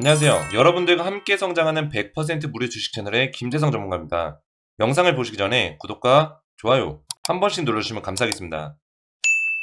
안녕하세요. 여러분들과 함께 성장하는 100% 무료 주식 채널의 김재성 전문가입니다. 영상을 보시기 전에 구독과 좋아요 한 번씩 눌러주시면 감사하겠습니다.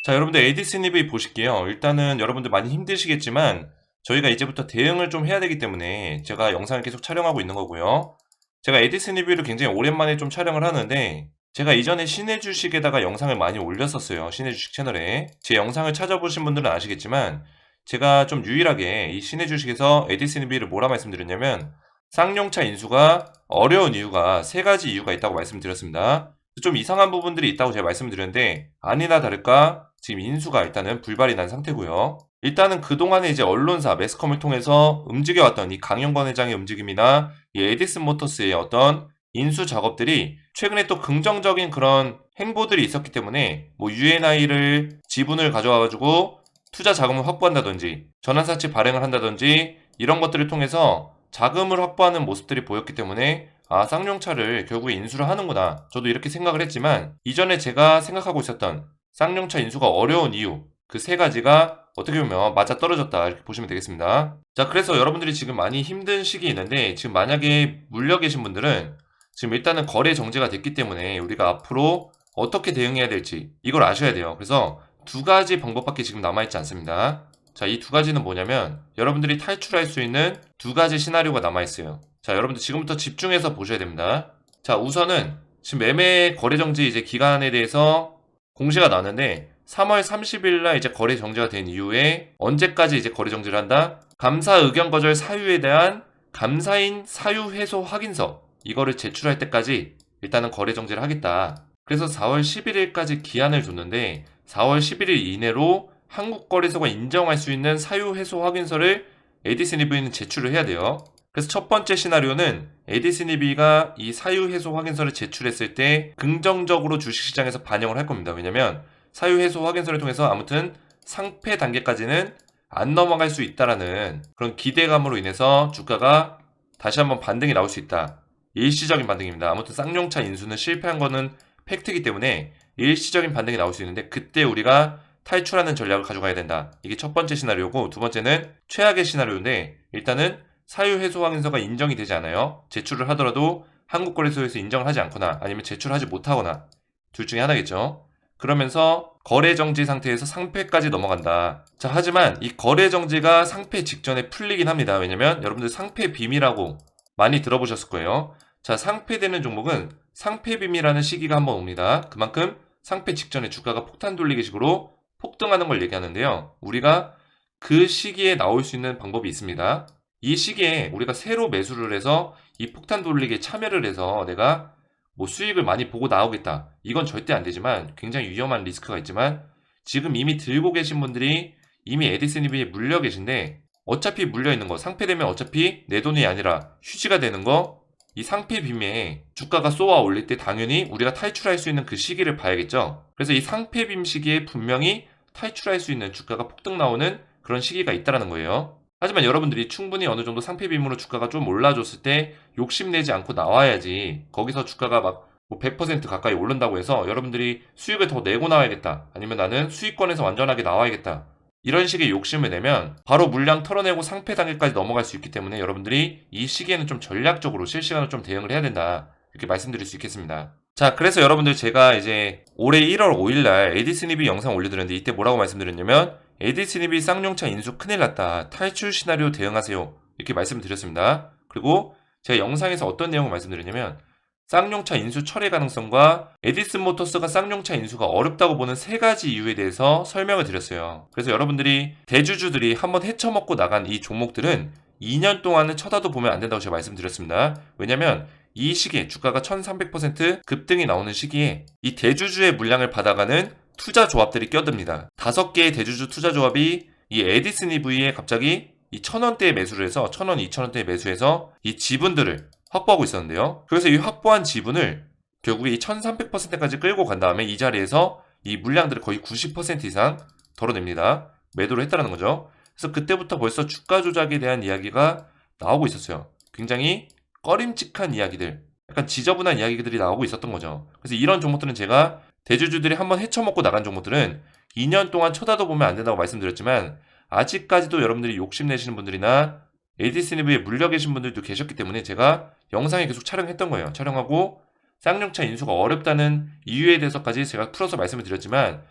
자, 여러분들 EV 보실게요. 일단은 여러분들 많이 힘드시겠지만 저희가 이제부터 대응을 좀 해야 되기 때문에 제가 영상을 계속 촬영하고 있는 거고요. 제가 EV를 굉장히 오랜만에 좀 촬영을 하는데 제가 이전에 신의 주식에다가 영상을 많이 올렸었어요. 신의 주식 채널에. 제 영상을 찾아보신 분들은 아시겠지만 제가 좀 유일하게 이 신의 주식에서 에디슨 EV를 뭐라 말씀드렸냐면 쌍용차 인수가 어려운 이유가 세 가지 이유가 있다고 말씀드렸습니다. 좀 이상한 부분들이 있다고 제가 말씀드렸는데 아니나 다를까 지금 인수가 일단은 불발이 난 상태고요. 일단은 그동안에 이제 언론사 매스컴을 통해서 움직여왔던 이 강영권 회장의 움직임이나 이 에디슨 모터스의 어떤 인수 작업들이 최근에 또 긍정적인 그런 행보들이 있었기 때문에 뭐 UNI를 지분을 가져와가지고 투자 자금을 확보한다든지 전환사채 발행을 한다든지 이런 것들을 통해서 자금을 확보하는 모습들이 보였기 때문에 아 쌍용차를 결국에 인수를 하는구나. 저도 이렇게 생각을 했지만 이전에 제가 생각하고 있었던 쌍용차 인수가 어려운 이유 그 세 가지가 어떻게 보면 맞아 떨어졌다. 이렇게 보시면 되겠습니다. 자 그래서 여러분들이 지금 많이 힘든 시기에 있는데 지금 만약에 물려 계신 분들은 지금 일단은 거래 정지가 됐기 때문에 우리가 앞으로 어떻게 대응해야 될지 이걸 아셔야 돼요. 그래서 두 가지 방법밖에 지금 남아있지 않습니다. 자, 이 두 가지는 뭐냐면 여러분들이 탈출할 수 있는 두 가지 시나리오가 남아있어요. 자, 여러분들 지금부터 집중해서 보셔야 됩니다. 자, 우선은 지금 매매 거래 정지 이제 기간에 대해서 공시가 나왔는데 3월 30일 날 이제 거래 정지가 된 이후에 언제까지 이제 거래 정지를 한다? 감사 의견 거절 사유에 대한 감사인 사유 해소 확인서 이거를 제출할 때까지 일단은 거래 정지를 하겠다. 그래서 4월 11일까지 기한을 줬는데 4월 11일 이내로 한국 거래소가 인정할 수 있는 사유 해소 확인서를 에디슨 EV는 제출을 해야 돼요. 그래서 첫 번째 시나리오는 에디슨 EV가 이 사유 해소 확인서를 제출했을 때 긍정적으로 주식시장에서 반영을 할 겁니다. 왜냐면 사유 해소 확인서를 통해서 아무튼 상패 단계까지는 안 넘어갈 수 있다라는 그런 기대감으로 인해서 주가가 다시 한번 반등이 나올 수 있다. 일시적인 반등입니다. 아무튼 쌍용차 인수는 실패한 거는 팩트이기 때문에 일시적인 반등이 나올 수 있는데 그때 우리가 탈출하는 전략을 가져가야 된다. 이게 첫 번째 시나리오고 두 번째는 최악의 시나리오인데 일단은 사유 해소 확인서가 인정이 되지 않아요. 제출을 하더라도 한국거래소에서 인정을 하지 않거나 아니면 제출하지 못하거나 둘 중에 하나겠죠. 그러면서 거래 정지 상태에서 상패까지 넘어간다. 자, 하지만 이 거래 정지가 상패 직전에 풀리긴 합니다. 왜냐면 여러분들 상패 빔이라고 많이 들어보셨을 거예요. 자, 상패되는 종목은 상패 빔이라는 시기가 한번 옵니다. 그만큼 상패 직전에 주가가 폭탄 돌리기 식으로 폭등하는 걸 얘기하는데요. 우리가 그 시기에 나올 수 있는 방법이 있습니다. 이 시기에 우리가 새로 매수를 해서 이 폭탄 돌리기에 참여를 해서 내가 뭐 수익을 많이 보고 나오겠다. 이건 절대 안 되지만 굉장히 위험한 리스크가 있지만 지금 이미 들고 계신 분들이 이미 에디슨 EV에 물려 계신데 어차피 물려 있는 거 상패되면 어차피 내 돈이 아니라 휴지가 되는 거 이 상패 빔에 주가가 쏘아 올릴 때 당연히 우리가 탈출할 수 있는 그 시기를 봐야겠죠. 그래서 이 상패 빔 시기에 분명히 탈출할 수 있는 주가가 폭등 나오는 그런 시기가 있다라는 거예요. 하지만 여러분들이 충분히 어느 정도 상패 빔으로 주가가 좀 올라줬을 때 욕심내지 않고 나와야지 거기서 주가가 막 뭐100% 가까이 오른다고 해서 여러분들이 수익을 더 내고 나와야겠다. 아니면 나는 수익권에서 완전하게 나와야겠다. 이런 식의 욕심을 내면 바로 물량 털어내고 상패 단계까지 넘어갈 수 있기 때문에 여러분들이 이 시기에는 좀 전략적으로 실시간으로 좀 대응을 해야 된다. 이렇게 말씀드릴 수 있겠습니다. 자, 그래서 여러분들 제가 이제 올해 1월 5일날 에디슨 EV 영상 올려드렸는데 이때 뭐라고 말씀드렸냐면 EV 쌍용차 인수 큰일 났다. 탈출 시나리오 대응하세요. 이렇게 말씀드렸습니다. 그리고 제가 영상에서 어떤 내용을 말씀드렸냐면 쌍용차 인수 철회 가능성과 에디슨 모터스가 쌍용차 인수가 어렵다고 보는 세 가지 이유에 대해서 설명을 드렸어요. 그래서 여러분들이 대주주들이 한번 헤쳐먹고 나간 이 종목들은 2년 동안은 쳐다도 보면 안 된다고 제가 말씀드렸습니다. 왜냐면 이 시기에 주가가 1300% 급등이 나오는 시기에 이 대주주의 물량을 받아가는 투자 조합들이 껴듭니다. 다섯 개의 대주주 투자 조합이 이 에디슨 EV에 갑자기 이 천원대에 매수를 해서 천원, 이천원대에 매수해서 이 지분들을 확보하고 있었는데요. 그래서 이 확보한 지분을 결국에 이 1300%까지 끌고 간 다음에 이 자리에서 이 물량들을 거의 90% 이상 덜어냅니다. 매도를 했다는 거죠. 그래서 그때부터 벌써 주가 조작에 대한 이야기가 나오고 있었어요. 굉장히 꺼림칙한 이야기들, 약간 지저분한 이야기들이 나오고 있었던 거죠. 그래서 이런 종목들은 제가 대주주들이 한번 헤쳐먹고 나간 종목들은 2년 동안 쳐다도 보면 안 된다고 말씀드렸지만 아직까지도 여러분들이 욕심내시는 분들이나 에디스니브에 물려 계신 분들도 계셨기 때문에 제가 영상에 계속 촬영했던 거예요. 촬영하고 쌍용차 인수가 어렵다는 이유에 대해서까지 제가 풀어서 말씀을 드렸지만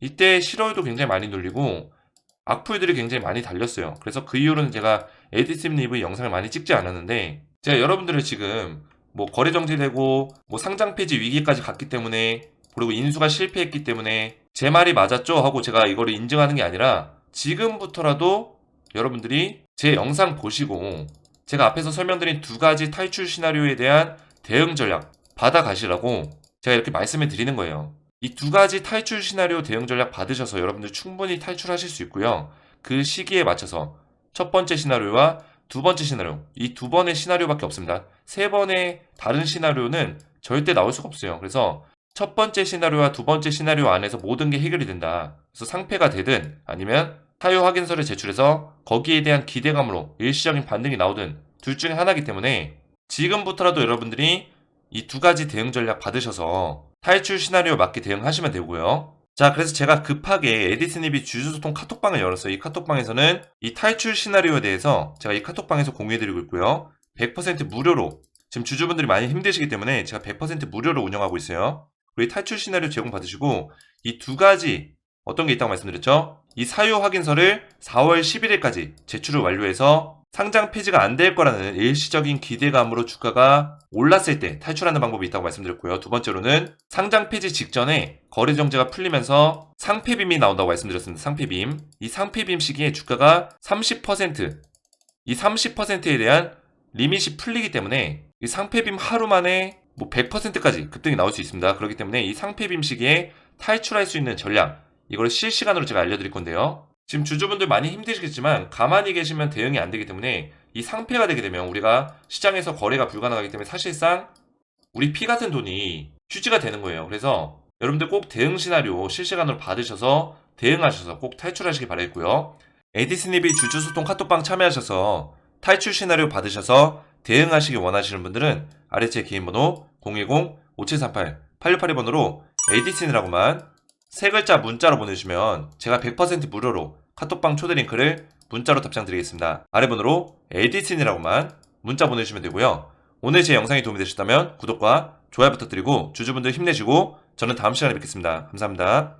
이때 실어도 굉장히 많이 눌리고 악플들이 굉장히 많이 달렸어요. 그래서 그 이후로는 제가 에디스니브 영상을 많이 찍지 않았는데 제가 여러분들을 지금 뭐 거래 정지되고 뭐 상장 폐지 위기까지 갔기 때문에 그리고 인수가 실패했기 때문에 제 말이 맞았죠 하고 제가 이거를 인증하는 게 아니라 지금부터라도 여러분들이 제 영상 보시고 제가 앞에서 설명드린 두 가지 탈출 시나리오에 대한 대응 전략 받아가시라고 제가 이렇게 말씀을 드리는 거예요. 이 두 가지 탈출 시나리오 대응 전략 받으셔서 여러분들 충분히 탈출하실 수 있고요. 그 시기에 맞춰서 첫 번째 시나리오와 두 번째 시나리오 이 두 번의 시나리오밖에 없습니다. 세 번의 다른 시나리오는 절대 나올 수가 없어요. 그래서 첫 번째 시나리오와 두 번째 시나리오 안에서 모든 게 해결이 된다. 그래서 상패가 되든 아니면 사유 확인서를 제출해서 거기에 대한 기대감으로 일시적인 반등이 나오든 둘 중에 하나이기 때문에 지금부터라도 여러분들이 이 두 가지 대응 전략 받으셔서 탈출 시나리오 맞게 대응하시면 되고요. 자, 그래서 제가 급하게 에디스니비 주주소통 카톡방을 열었어요. 이 카톡방에서는 이 탈출 시나리오에 대해서 제가 이 카톡방에서 공유해드리고 있고요. 100% 무료로 지금 주주분들이 많이 힘드시기 때문에 제가 100% 무료로 운영하고 있어요. 이 탈출 시나리오 제공 받으시고 이 두 가지 어떤 게 있다고 말씀드렸죠? 이 사유 확인서를 4월 11일까지 제출을 완료해서 상장 폐지가 안 될 거라는 일시적인 기대감으로 주가가 올랐을 때 탈출하는 방법이 있다고 말씀드렸고요. 두 번째로는 상장 폐지 직전에 거래 정제가 풀리면서 상폐빔이 나온다고 말씀드렸습니다. 상폐빔. 이 상폐빔 시기에 주가가 30%, 이 30%에 대한 리밋이 풀리기 때문에 이 상폐빔 하루 만에 뭐 100%까지 급등이 나올 수 있습니다. 그렇기 때문에 이 상폐빔 시기에 탈출할 수 있는 전략, 이걸 실시간으로 제가 알려드릴 건데요. 지금 주주분들 많이 힘드시겠지만 가만히 계시면 대응이 안 되기 때문에 이 상폐가 되게 되면 우리가 시장에서 거래가 불가능하기 때문에 사실상 우리 피 같은 돈이 휴지가 되는 거예요. 그래서 여러분들 꼭 대응 시나리오 실시간으로 받으셔서 대응하셔서 꼭 탈출하시기 바라겠고요. 에디스니비 주주소통 카톡방 참여하셔서 탈출 시나리오 받으셔서 대응하시기 원하시는 분들은 아래 제 개인 번호 010-5738-8682번으로 에디슨이라고만 세 글자 문자로 보내주시면 제가 100% 무료로 카톡방 초대 링크를 문자로 답장 드리겠습니다. 아래 번호로 에디슨이라고만 문자 보내주시면 되고요. 오늘 제 영상이 도움이 되셨다면 구독과 좋아요 부탁드리고 주주분들 힘내시고 저는 다음 시간에 뵙겠습니다. 감사합니다.